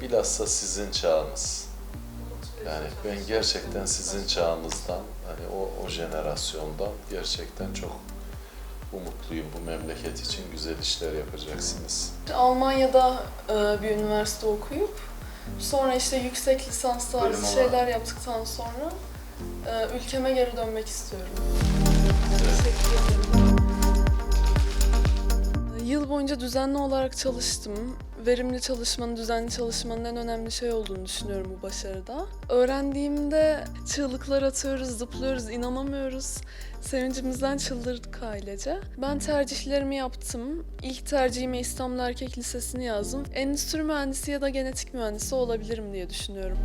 bilhassa sizin çağınız. Yani ben gerçekten sizin çağınızdan, hani o, o jenerasyondan gerçekten çok umutluyum bu memleket için güzel işler yapacaksınız. Almanya'da e, bir üniversite okuyup sonra işte yüksek lisans tarzı şeyler yaptıktan sonra e, ülkeme geri dönmek istiyorum. Yıl boyunca düzenli olarak çalıştım. Verimli çalışmanın, düzenli çalışmanın en önemli şey olduğunu düşünüyorum bu başarıda. Öğrendiğimde çığlıklar atıyoruz, zıplıyoruz, inanamıyoruz. Sevincimizden çıldırdık ailece. Ben tercihlerimi yaptım. İlk tercihime İstanbul Erkek Lisesi'ni yazdım. Endüstri mühendisi ya da genetik mühendisi olabilirim diye düşünüyorum.